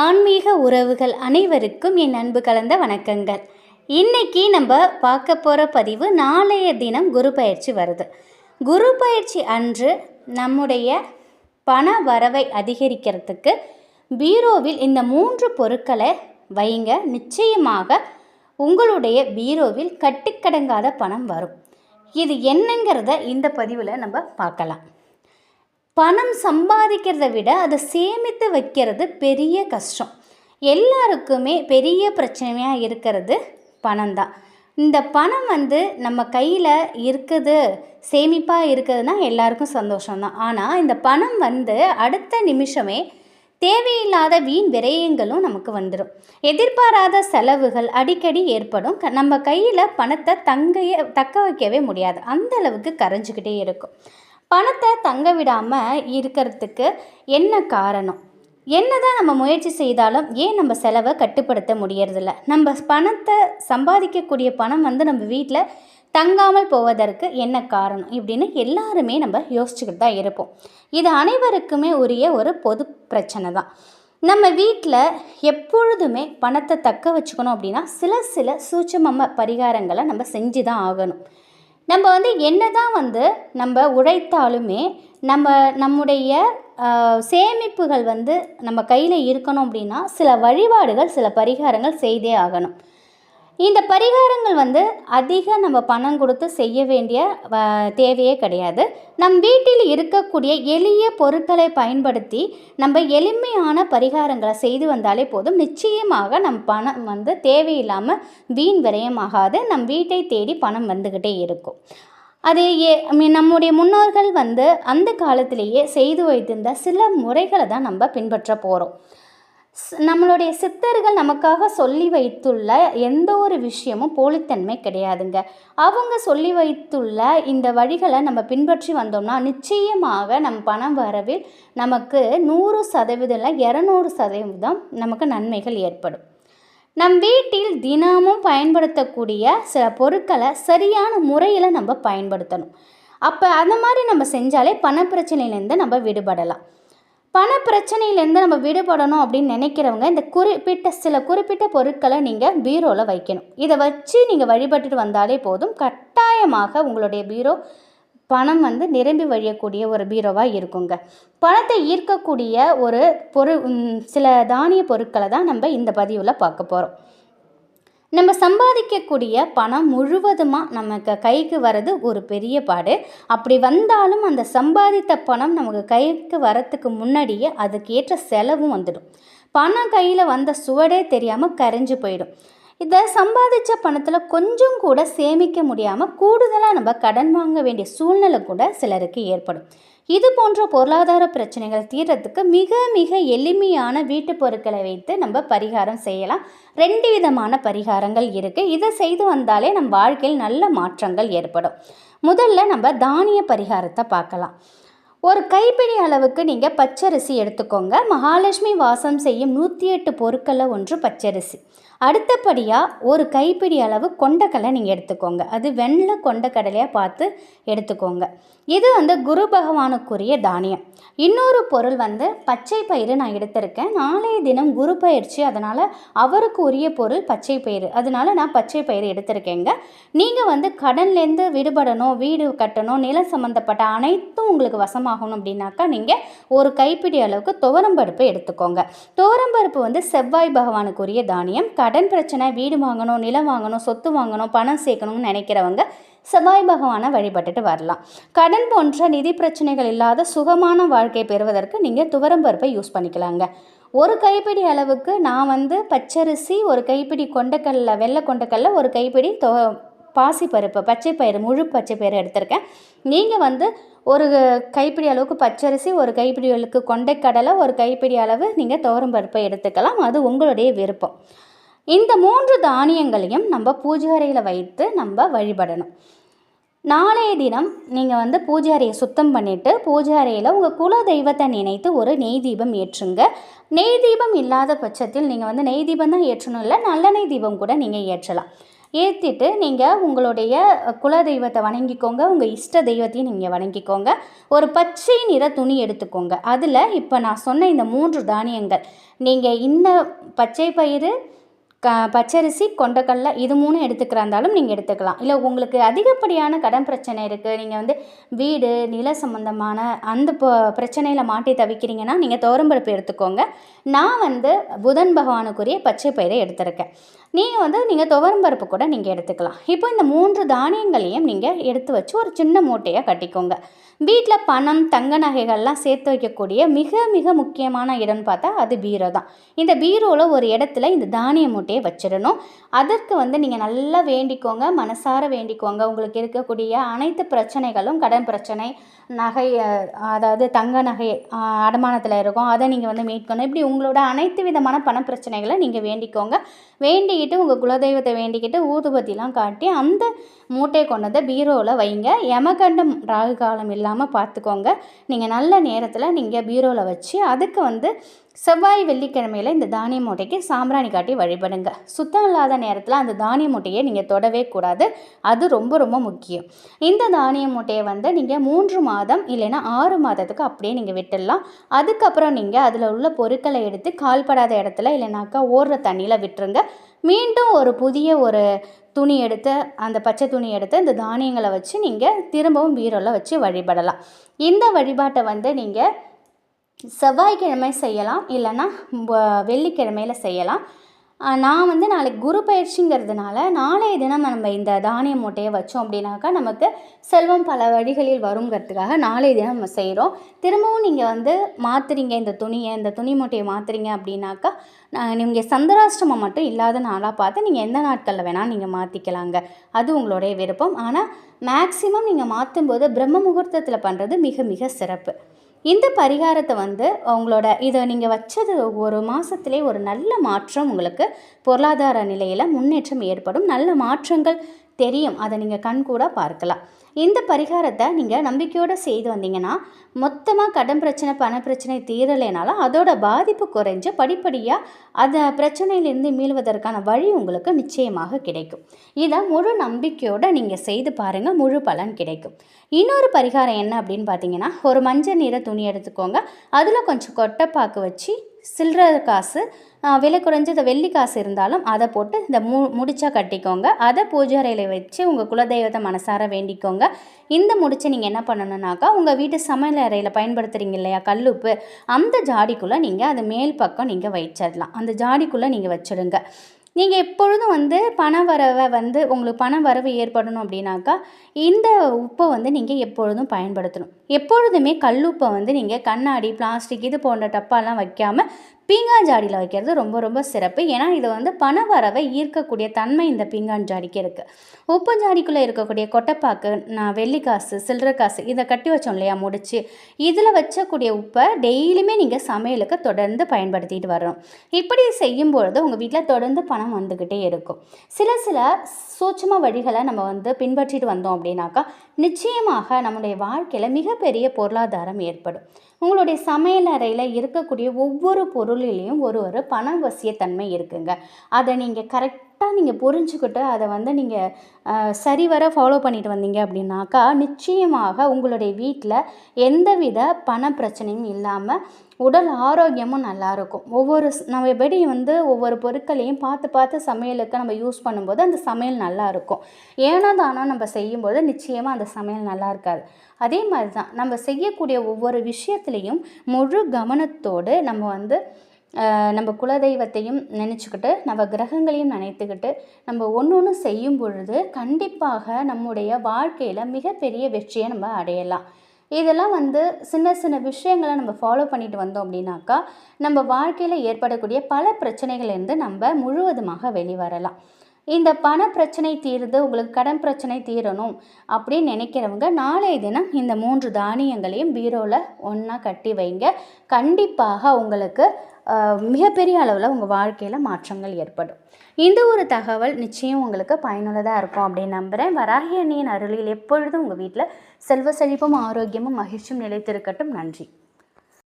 ஆன்மீக உறவுகள் அனைவருக்கும் என் அன்பு கலந்த வணக்கங்கள். இன்னைக்கு நம்ம பார்க்க போகிற பதிவு நாளைய தினம் குரு பயிற்சி வருது. குரு பயிற்சி அன்று நம்முடைய பண வரவை அதிகரிக்கிறதுக்கு பீரோவில் இந்த மூன்று பொருட்களை வைங்க. நிச்சயமாக உங்களுடைய பீரோவில் கட்டுக்கடங்காத பணம் வரும். இது என்னங்கிறத இந்த பதிவில் நம்ம பார்க்கலாம். பணம் சம்பாதிக்கிறத விட அதை சேமித்து வைக்கிறது பெரிய கஷ்டம். எல்லாருக்குமே பெரிய பிரச்சனையாக இருக்கிறது பணம் தான் இந்த பணம் வந்து நம்ம கையில் இருக்குது சேமிப்பாக இருக்குதுன்னா எல்லாருக்கும் சந்தோஷம்தான். ஆனால் இந்த பணம் வந்து அடுத்த நிமிஷமே தேவையில்லாத வீண் விரயங்களும் நமக்கு வந்துடும் எதிர்பாராத செலவுகள் அடிக்கடி ஏற்படும். க- நம்ம கையில் பணத்தை தங்கைய தக்க வைக்கவே முடியாது. அந்த அளவுக்கு கரைஞ்சிக்கிட்டே இருக்கும். பணத்தை தங்க விடாமல் இருக்கிறதுக்கு என்ன காரணம்? என்னதான் நம்ம முயற்சி செய்தாலும் ஏன் நம்ம செலவை கட்டுப்படுத்த முடியறதில்ல? நம்ம பணத்தை சம்பாதிக்கக்கூடிய பணம் வந்து நம்ம வீட்டில் தங்காமல் போவதற்கு என்ன காரணம்? இப்படின்னு எல்லாருமே நம்ம யோசிச்சுக்கிட்டு தான் இருப்போம். இது அனைவருக்குமே உரிய ஒரு பொது பிரச்சனை தான். நம்ம வீட்டில் எப்பொழுதுமே பணத்தை தக்க வச்சுக்கணும் அப்படின்னா சில சில சூட்சம பரிகாரங்களை நம்ம செஞ்சு தான் ஆகணும். நம்ம வந்து என்ன தான் வந்து நம்ம உழைத்தாலுமே நம்ம நம்முடைய சேமிப்புகள் வந்து நம்ம கையில் இருக்கணும் அப்படின்னா சில வழிபாடுகள் சில பரிகாரங்கள் செய்தே ஆகணும். இந்த பரிகாரங்கள் வந்து அதிக நம்ம பணம் கொடுத்து செய்ய வேண்டிய தேவையே கிடையாது. நம் வீட்டில் இருக்கக்கூடிய எளிய பொருட்களை பயன்படுத்தி நம்ம எளிமையான பரிகாரங்களை செய்து வந்தாலே போதும். நிச்சயமாக நம் பணம் வந்து தேவையில்லாமல் வீண் விரயமாகாது. நம் வீட்டை தேடி பணம் வந்துக்கிட்டே இருக்கும். அது ஏ நம்முடைய முன்னோர்கள் வந்து அந்த காலத்திலேயே செய்து வைத்திருந்த சில முறைகளை தான் நம்ம பின்பற்ற போகிறோம் நம்மளுடைய சித்தர்கள் நமக்காக சொல்லி வைத்துள்ள எந்த ஒரு விஷயமும் போலித்தன்மை கிடையாதுங்க. அவங்க சொல்லி வைத்துள்ள இந்த வழிகளை நம்ம பின்பற்றி வந்தோம்னா நிச்சயமாக நம் பணம் வரவில் நமக்கு நூறு சதவீதம் இல்லை இரநூறு சதவீதம் நமக்கு நன்மைகள் ஏற்படும். நம் வீட்டில் தினமும் பயன்படுத்தக்கூடிய சில பொருட்களை சரியான முறையில் நம்ம பயன்படுத்தணும். அப்போ அந்த மாதிரி நம்ம செஞ்சாலே பணப்பிரச்சனையிலேருந்து நம்ம விடுபடலாம். பண பிரச்சனையிலேருந்து நம்ம விடுபடணும் அப்படின்னு நினைக்கிறவங்க இந்த குறிப்பிட்ட சில குறிப்பிட்ட பொருட்களை நீங்கள் பீரோவில் வைக்கணும். இதை வச்சு நீங்கள் வழிபட்டுட்டு வந்தாலே போதும். கட்டாயமாக உங்களுடைய பீரோ பணம் வந்து நிரம்பி வழியக்கூடிய ஒரு பீரோவாக இருக்குங்க. பணத்தை ஈர்க்கக்கூடிய ஒரு பொரு சில தானிய பொருட்களை தான் நம்ம இந்த பதிவில் பார்க்க போகிறோம் நம்ம சம்பாதிக்கக்கூடிய பணம் முழுவதுமாக நமக்கு கைக்கு வர்றது ஒரு பெரிய பாடு. அப்படி வந்தாலும் அந்த சம்பாதித்த பணம் நமக்கு கைக்கு வரத்துக்கு முன்னாடியே அதுக்கேற்ற செலவும் வந்துடும். பணம் கையில் வந்த சுவடே தெரியாமல் கரைஞ்சு போயிடும். இதை சம்பாதிச்ச பணத்தில் கொஞ்சம் கூட சேமிக்க முடியாமல் கூடுதலாக நம்ம கடன் வாங்க வேண்டிய சூழ்நிலை கூட சிலருக்கு ஏற்படும். இது போன்ற பொருளாதார பிரச்சனைகள் தீர்றதுக்கு மிக மிக எளிமையான வீட்டு பொருட்களை வைத்து நம்ம பரிகாரம் செய்யலாம். ரெண்டு விதமான பரிகாரங்கள் இருக்குது இதை செய்து வந்தாலே நம் வாழ்க்கையில் நல்ல மாற்றங்கள் ஏற்படும். முதல்ல நம்ம தானிய பரிகாரத்தை பார்க்கலாம். ஒரு கைப்பிடி அளவுக்கு நீங்கள் பச்சரிசி எடுத்துக்கோங்க. மகாலட்சுமி வாசம் செய்யும் நூற்றி எட்டு பொருட்களில் ஒன்று பச்சரிசி. அடுத்தபடியாக ஒரு கைப்பிடி அளவு கொண்டக்கடலை நீங்கள் எடுத்துக்கோங்க. அது வெள்ளை கொண்டக்கடலையாக பார்த்து எடுத்துக்கோங்க. இது வந்து குரு பகவானுக்குரிய தானியம். இன்னொரு பொருள் வந்து பச்சை பயிறு நான் எடுத்திருக்கேன். நாளைய தினம் குரு பயிற்சி அதனால் அவருக்கு உரிய பொருள் பச்சை பயிறு. அதனால் நான் பச்சை பயிறு எடுத்திருக்கேங்க. நீங்கள் வந்து கடன்லேருந்து விடுபடணும் வீடு கட்டணும் நிலம் சம்மந்தப்பட்ட அனைத்தும் உங்களுக்கு வசமாகணும் அப்படின்னாக்கா நீங்கள் ஒரு கைப்பிடி அளவுக்கு துவரம்பருப்பு எடுத்துக்கோங்க. துவரம்பருப்பு வந்து செவ்வாய் பகவானுக்குரிய தானியம். கட கடன் பிரச்சனை வீடு வாங்கணும் நிலம் வாங்கணும் சொத்து வாங்கணும் பணம் சேர்க்கணும்னு நினைக்கிறவங்க செவ்வாய் பகவானை வழிபட்டுட்டு வரலாம். கடன் போன்ற நிதி பிரச்சனைகள் இல்லாத சுகமான வாழ்க்கை பெறுவதற்கு நீங்கள் துவரம்பருப்பை யூஸ் பண்ணிக்கலாங்க. ஒரு கைப்பிடி அளவுக்கு நான் வந்து பச்சரிசி ஒரு கைப்பிடி கொண்டக்கல்ல வெள்ளை கொண்டக்கல்ல ஒரு கைப்பிடி தொ பாசிப்பருப்பு பச்சை பயிறு முழு பச்சை பயிறு எடுத்திருக்கேன். நீங்கள் வந்து ஒரு கைப்பிடி அளவுக்கு பச்சரிசி ஒரு கைப்பிடி அளவுக்கு கொண்டைக்கடலை ஒரு கைப்பிடி அளவு நீங்கள் துவரம்பருப்பை எடுத்துக்கலாம். அது உங்களுடைய விருப்பம். இந்த மூன்று தானியங்களையும் நம்ம பூஜை அறையில் வைத்து நம்ம வழிபடணும். நாளைய தினம் நீங்கள் வந்து பூஜை அறையை சுத்தம் பண்ணிவிட்டு பூஜை அறையில் உங்கள் குல தெய்வத்தை நினைத்து ஒரு நெய் தீபம் ஏற்றுங்க. நெய் தீபம் இல்லாத பட்சத்தில் நீங்கள் வந்து நெய் தீபம் தான் ஏற்றணும். இல்லை நல்லெண்ணெய் தீபம் கூட நீங்கள் ஏற்றலாம். ஏற்றிட்டு நீங்கள் உங்களுடைய குல தெய்வத்தை வணங்கிக்கோங்க. உங்கள் இஷ்ட தெய்வத்தையும் நீங்கள் வணங்கிக்கோங்க. ஒரு பச்சை நிற துணி எடுத்துக்கோங்க. அதில் இப்போ நான் சொன்ன இந்த மூன்று தானியங்கள் நீங்கள் இந்த பச்சை பயிறு க பச்சரிசி கொண்டக்கடலை இது மூணும் எடுத்துக்கிறா இருந்தாலும் நீங்கள் எடுத்துக்கலாம். இல்லை உங்களுக்கு அதிகப்படியான கடன் பிரச்சனை இருக்குது நீங்கள் வந்து வீடு நில சம்பந்தமான அந்த பிரச்சனையில் மாட்டி தவிக்கிறீங்கன்னா நீங்கள் தோரம்பருப்பு எடுத்துக்கோங்க. நான் வந்து புதன் பகவானுக்குரிய பச்சை பயிரை எடுத்திருக்கேன். நீங்கள் வந்து நீங்கள் துவரம்பருப்பு கூட நீங்கள் எடுத்துக்கலாம். இப்போ இந்த மூன்று தானியங்களையும் நீங்கள் எடுத்து வச்சு ஒரு சின்ன மூட்டையாக கட்டிக்கோங்க. வீட்டில் பணம் தங்க நகைகள்லாம் சேர்த்து வைக்கக்கூடிய மிக மிக முக்கியமான இடம்னு பார்த்தா அது பீரோ தான். இந்த பீரோவில் ஒரு இடத்துல இந்த தானிய மூட்டையை வச்சிடணும். அதற்கு வந்து நீங்கள் நல்லா வேண்டிக்கோங்க மனசார வேண்டிக்கோங்க. உங்களுக்கு இருக்கக்கூடிய அனைத்து பிரச்சனைகளும் கடன் பிரச்சனை நகை அதாவது தங்க நகை அடமானத்தில் இருக்கும். அதை நீங்கள் வந்து மீட்கணும். இப்படி உங்களோட அனைத்து விதமான பண பிரச்சனைகளை நீங்கள் வேண்டிக்கோங்க. வேண்டிக்கிட்டு உங்கள் குலதெய்வத்தை வேண்டிக்கிட்டு ஊதுபத்திலாம் காட்டி அந்த மூட்டையை கொண்டு வந்து பீரோவில் வைங்க. யமகண்டம் ராகு காலம் இல்லாமல் பார்த்துக்கோங்க. நீங்கள் நல்ல நேரத்தில் நீங்கள் பீரோவில் வச்சு அதுக்கு வந்து செவ்வாய் வெள்ளிக்கிழமையில் இந்த தானிய மூட்டைக்கு சாம்பிராணி காட்டி வழிபடுங்க. சுத்தம் இல்லாத நேரத்தில் அந்த தானிய மூட்டையை நீங்கள் தொடவே கூடாது. அது ரொம்ப ரொம்ப முக்கியம். இந்த தானிய மூட்டையை வந்து நீங்கள் மூன்று மாதம் இல்லைன்னா ஆறு மாதத்துக்கு அப்படியே நீங்கள் விட்டுடலாம். அதுக்கப்புறம் நீங்கள் அதில் உள்ள பொருட்களை எடுத்து கால்படாத இடத்துல இல்லைனாக்கா ஓடுற தண்ணியில் விட்டுருங்க. மீண்டும் ஒரு புதிய ஒரு துணி எடுத்து அந்த பச்சை துணி எடுத்து இந்த தானியங்களை வச்சு நீங்கள் திரும்பவும் பீரோவில் வச்சு வழிபடலாம். இந்த வழிபாட்டை வந்து நீங்கள் செவ்வாய்க்கிழமை செய்யலாம் இல்லைன்னா வ- வெள்ளிக்கிழமையில் செய்யலாம். நான் வந்து நாளைக்கு குரு பயிற்சிங்கிறதுனால நாளைய தினம் நம்ம இந்த தானிய மூட்டையை வச்சோம் அப்படின்னாக்கா நமக்கு செல்வம் பல வழிகளில் வருங்கிறதுக்காக நாளைய தினம் நம்ம செய்கிறோம் திரும்பவும் நீங்கள் வந்து மாற்றுறீங்க இந்த துணியை இந்த துணி மூட்டையை மாற்றுறீங்க அப்படின்னாக்கா நீங்கள் சந்திராஷ்டமம் மட்டும் இல்லாத நாளாக பார்த்து நீங்கள் எந்த நாட்களில் வேணால் நீங்கள் மாற்றிக்கலாங்க அது உங்களுடைய விருப்பம். ஆனால் மேக்ஸிமம் நீங்கள் மாற்றும்போது பிரம்ம முகூர்த்தத்தில் பண்ணுறது மிக மிக சிறப்பு. இந்த பரிகாரத்தை வந்து உங்களோட இதை நீங்கள் வச்சது ஒரு மாதத்துலே ஒரு நல்ல மாற்றம் உங்களுக்கு பொருளாதார நிலையில் முன்னேற்றம் ஏற்படும். நல்ல மாற்றங்கள் தெரியும். அதை நீங்கள் கண் கூட பார்க்கலாம். இந்த பரிகாரத்தை நீங்கள் நம்பிக்கையோடு செய்து வந்தீங்கன்னா மொத்தமாக கடன் பிரச்சனை பண பிரச்சனை தீரலைனாலும் அதோட பாதிப்பு குறைஞ்சு படிப்படியாக அந்த பிரச்சனையிலிருந்து மீள்வதற்கான வழி உங்களுக்கு நிச்சயமாக கிடைக்கும். இதை முழு நம்பிக்கையோடு நீங்கள் செய்து பாருங்கள் முழு பலன் கிடைக்கும். இன்னொரு பரிகாரம் என்ன அப்படின்னு பார்த்தீங்கன்னா ஒரு மஞ்சள் நிற துணி எடுத்துக்கோங்க. அதில் கொஞ்சம் கொட்டைப்பாக்கு வச்சு சில்லற காசு விலை குறைஞ்ச இந்த வெள்ளி காசு இருந்தாலும் அதை போட்டு இந்த மு முடிச்சா கட்டிக்கோங்க. அதை பூஜை அறையில் வச்சு உங்கள் குலதெய்வத்தை மனசார வேண்டிக்கோங்க. இந்த முடிச்சு நீங்கள் என்ன பண்ணணுன்னாக்கா உங்கள் வீட்டு சமையல் அறையில் பயன்படுத்துகிறீங்க இல்லையா கல்லுப்பு அந்த ஜாடிக்குள்ளே நீங்கள் அது மேல் பக்கம் நீங்கள் வச்சிடலாம். அந்த ஜாடிக்குள்ளே நீங்கள் வச்சிடுங்க. நீங்கள் எப்பொழுதும் வந்து பண வரவை வந்து உங்களுக்கு பண வரவு ஏற்படணும் அப்படின்னாக்கா இந்த உப்பை வந்து நீங்கள் எப்பொழுதும் பயன்படுத்தணும். எப்பொழுதுமே கல்லுப்பை வந்து நீங்கள் கண்ணாடி பிளாஸ்டிக் இது போன்ற டப்பாலாம் வைக்காமல் பீங்கான் ஜாடியில் வைக்கிறது ரொம்ப ரொம்ப சிறப்பு. ஏன்னா இது வந்து பண வரவை ஈர்க்கக்கூடிய தன்மை இந்த பீங்கான் ஜாடிக்கு இருக்குது உப்பு ஜாடிக்குள்ளே இருக்கக்கூடிய கொட்டைப்பாக்கு நான் வெள்ளிக்காசு சில்லறை காசு இதை கட்டி வச்சோம் இல்லையா முடிச்சு. இதில் வச்சக்கூடிய உப்பை டெய்லியுமே நீங்கள் சமையலுக்கு தொடர்ந்து பயன்படுத்திட்டு வரணும். இப்படி செய்யும் பொழுது உங்கள் வீட்டில் தொடர்ந்து பணம் வந்துக்கிட்டே இருக்கும். சில சில சூட்சம வழிகளை நம்ம வந்து பின்பற்றிட்டு வந்தோம் அப்படின்னாக்கா நிச்சயமாக நம்முடைய வாழ்க்கையில் மிகப்பெரிய பொருளாதாரம் ஏற்படும். உங்களுடைய சமையல் அறையில் இருக்கக்கூடிய ஒவ்வொரு பொருளிலையும் ஒரு ஒரு பணவசியத்தன்மை இருக்குங்க. அதை நீங்கள் கரெக்ட் கரெக்டாக நீங்கள் புரிஞ்சுக்கிட்டு அதை வந்து நீங்கள் சரிவர ஃபாலோ பண்ணிட்டு வந்தீங்க அப்படின்னாக்கா நிச்சயமாக உங்களுடைய வீட்டில் எந்தவித பண பிரச்சனையும் இல்லாமல் உடல் ஆரோக்கியமும் நல்லாயிருக்கும் ஒவ்வொரு நம்ம எப்படி வந்து ஒவ்வொரு பொருட்களையும் பார்த்து பார்த்து சமையலுக்கு நம்ம யூஸ் பண்ணும்போது அந்த சமையல் நல்லா இருக்கும். ஏனோ தானோ நம்ம செய்யும்போது நிச்சயமாக அந்த சமையல் நல்லா இருக்காது. அதே மாதிரி தான் நம்ம செய்யக்கூடிய ஒவ்வொரு விஷயத்துலேயும் முழு கவனத்தோடு நம்ம வந்து நம்ம குலதெய்வத்தையும் நினச்சிக்கிட்டு நம்ம கிரகங்களையும் நினைத்துக்கிட்டு நம்ம ஒன்று ஒன்று செய்யும் பொழுது கண்டிப்பாக நம்முடைய வாழ்க்கையில் மிகப்பெரிய வெற்றியை நம்ம அடையலாம். இதெல்லாம் வந்து சின்ன சின்ன விஷயங்களை நம்ம ஃபாலோ பண்ணிட்டு வந்தோம் அப்படின்னாக்கா நம்ம வாழ்க்கையில் ஏற்படக்கூடிய பல பிரச்சனைகள்லேருந்து நம்ம முழுவதுமாக வெளிவரலாம். இந்த பண பிரச்சனை தீருது உங்களுக்கு கடன் பிரச்சனை தீரணும் அப்படின்னு நினைக்கிறவங்க நாளைய தினம் இந்த மூன்று தானியங்களையும் பீரோவில் ஒன்றா கட்டி வைங்க. கண்டிப்பாக உங்களுக்கு மிகப்பெரிய அளவில் உங்கள் வாழ்க்கையில் மாற்றங்கள் ஏற்படும். இந்த ஒரு தகவல் நிச்சயம் உங்களுக்கு பயனுள்ளதாக இருக்கும் அப்படின்னு நம்புகிறேன் வராகி அண்ணியின் அருளில் எப்பொழுதும் உங்கள் வீட்டில் செல்வ செழிப்பும் ஆரோக்கியமும் மகிழ்ச்சியும் நிலைத்திருக்கட்டும். நன்றி.